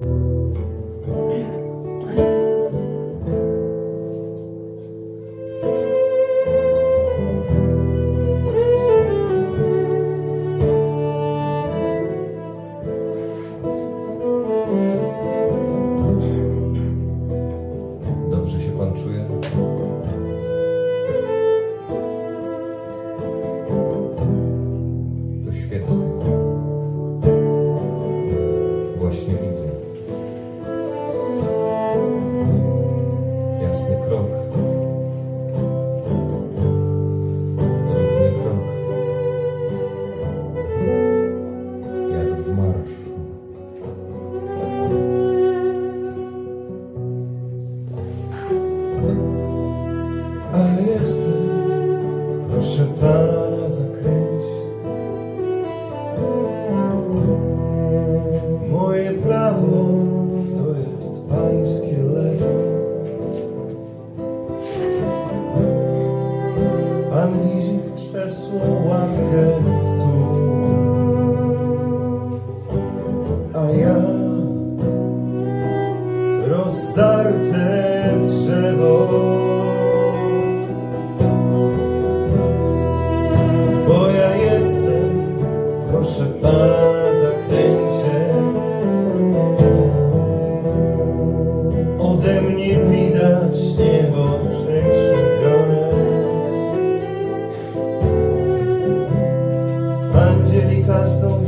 嗯。Pan dzieli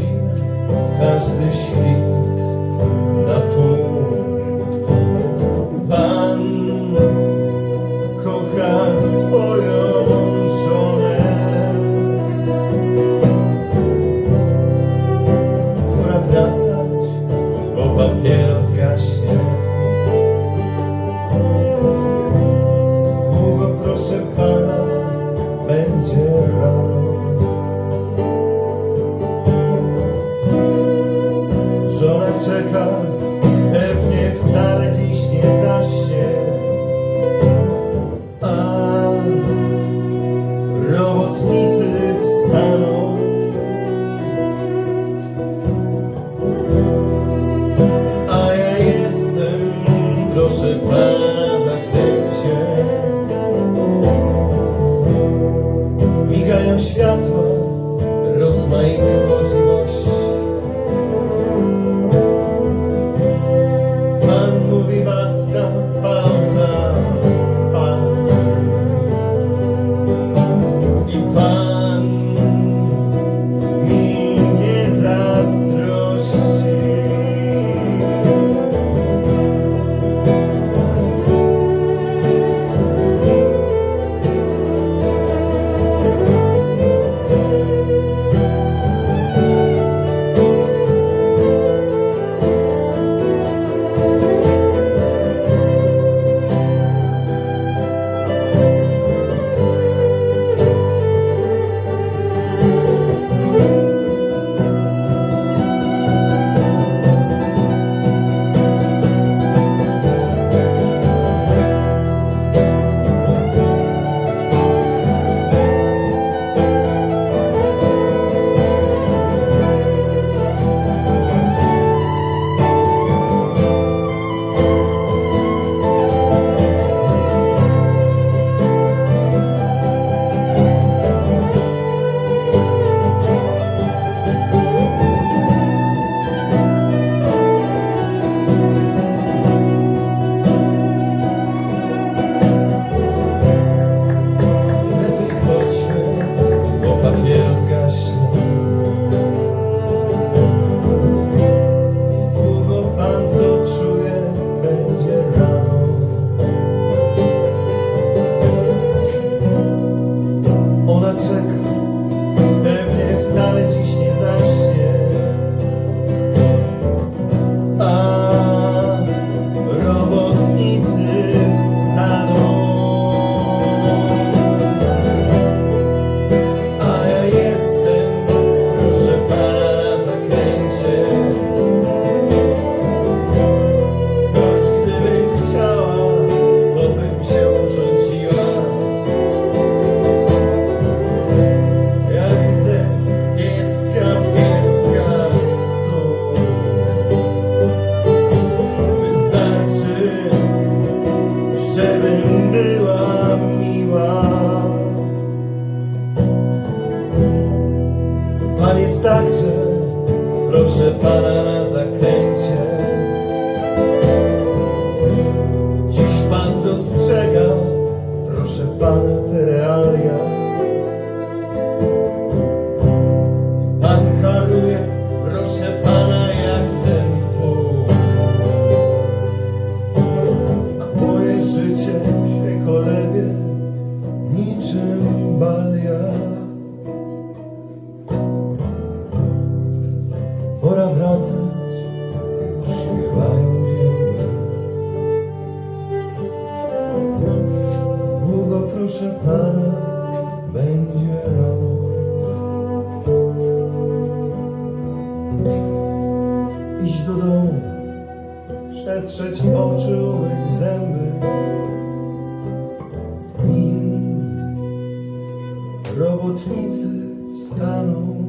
Pan jest także, proszę Pana na zakręcie. Dziś Pan dostrzega, proszę Pana te realia. Przetrzeć poczułych zęby. Nim robotnicy wstaną